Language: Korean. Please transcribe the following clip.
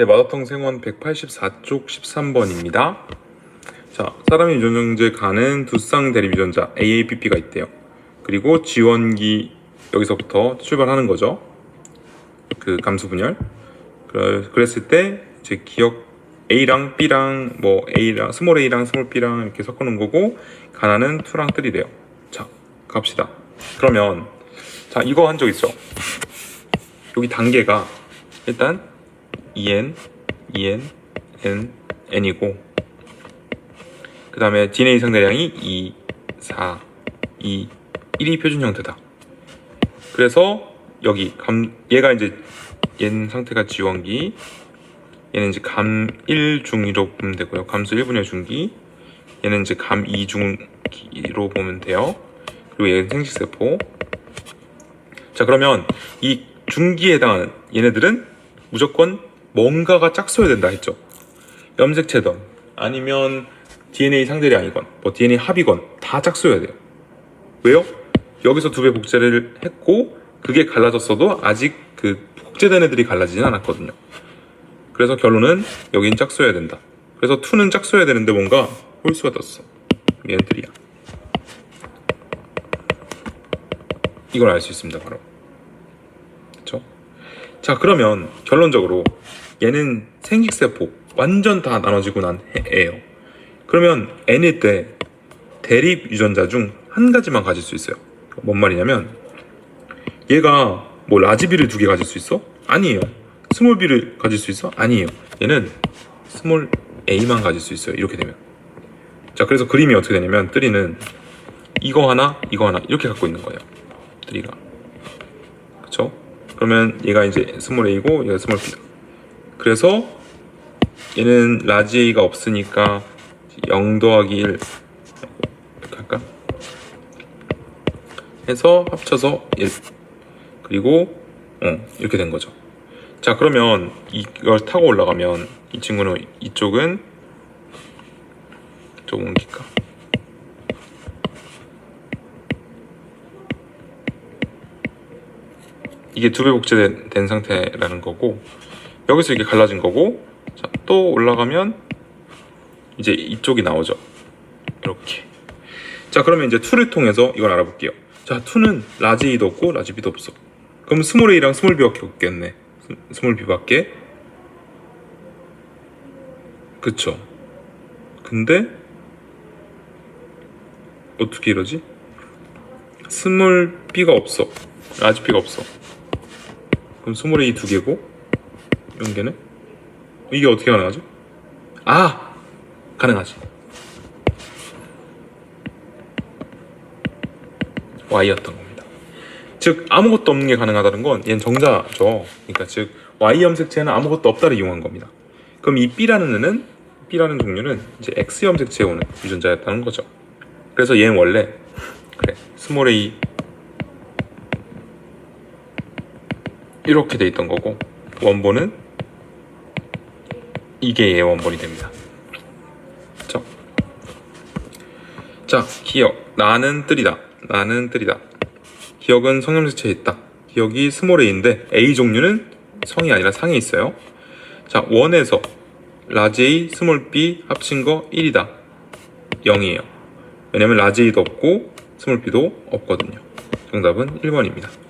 네, 마더텅 생원 184쪽 13번입니다. 자, 사람의 유전자에 가는 두쌍 대립 유전자 AAPP가 있대요. 그리고 지원기 여기서부터 출발하는 거죠. 그 감수 분열. 그랬을 때 이제 기억 A랑 B랑 뭐 A랑 스몰 A랑 스몰 B랑 이렇게 섞어 놓은 거고 가나는 2랑 3래요. 자, 갑시다. 그러면 자, 이거 한 적 있죠? 여기 단계가 일단 EN, EN, N, N이고 그 다음에 DNA 상대량이 2, 4, 2, 1이 표준 형태다. 그래서 여기 감 얘가 이제 얘는 상태가 지원기 얘는 이제 감 1중기로 보면 되고요. 감수 1분의 중기 얘는 이제 감 2중기로 보면 돼요. 그리고 얘는 생식세포 자 그러면 이 중기에 해당하는 얘네들은 무조건 뭔가가 짝수여야 된다 했죠. 염색체든 아니면 DNA 상대량이건 뭐 DNA 합이건 다 짝수여야 돼요. 왜요? 여기서 두 배 복제를 했고 그게 갈라졌어도 아직 그 복제된 애들이 갈라지진 않았거든요. 그래서 결론은 여긴 짝수여야 된다. 그래서 2는 짝수여야 되는데 뭔가 홀수가 떴어. 얘네들이야. 이걸 알 수 있습니다, 바로. 자, 그러면 결론적으로 얘는 생식세포 완전 다 나눠지고 난 애예요. 그러면 N일 때 대립 유전자 중 한 가지만 가질 수 있어요. 뭔 말이냐면 얘가 뭐 라지비를 두 개 가질 수 있어? 아니에요. 스몰 B를 가질 수 있어? 아니에요. 얘는 스몰 A만 가질 수 있어요. 이렇게 되면. 자, 그래서 그림이 어떻게 되냐면 뜨리는 이거 하나, 이거 하나 이렇게 갖고 있는 거예요. 뜨리가. 그러면 얘가 이제 스몰 A고 얘가 스몰 B다. 그래서 얘는 라지 A가 없으니까 0 더하기 1 이렇게 할까? 해서 합쳐서 1 그리고 어, 이렇게 된 거죠. 자 그러면 이걸 타고 올라가면 이 친구는 이쪽은 좀 옮길까? 이게 두 배 복제된 된 상태라는 거고 여기서 이게 갈라진 거고 자, 또 올라가면 이제 이쪽이 나오죠. 이렇게. 자 그러면 이제 2를 통해서 이걸 알아볼게요. 자 2는 라지 A도 없고 라지 B도 없어. 그럼 스몰 A랑 스몰 B밖에 없겠네. 스- 스몰 B밖에? 그쵸. 근데 어떻게 이러지? 스몰 B가 없어. 라지 B가 없어 그럼 스몰 A 두 개고 연계는 이게 어떻게 가능하죠? 아 가능하지 Y였던 겁니다. 즉 아무것도 없는 게 가능하다는 건 얘는 정자죠. 그러니까 즉 Y 염색체는 아무것도 없다를 이용한 겁니다. 그럼 이 B라는 애는 B라는 종류는 이제 X 염색체에 오는 유전자였다는 거죠. 그래서 얘는 원래 그래 스몰 a 이렇게 돼 있던 거고 원본은 이게 얘 원본이 됩니다. 그렇죠? 자, 기억. 나는 뜰이다. 나는 뜰이다. 기억은 성염색체에 있다. 기억이 스몰 a인데 A 종류는 성이 아니라 상에 있어요. 자, 원에서 라지 A, 스몰 b 합친 거 1이다. 0이에요. 왜냐면 라지 A도 없고 스몰 b도 없거든요. 정답은 1번입니다.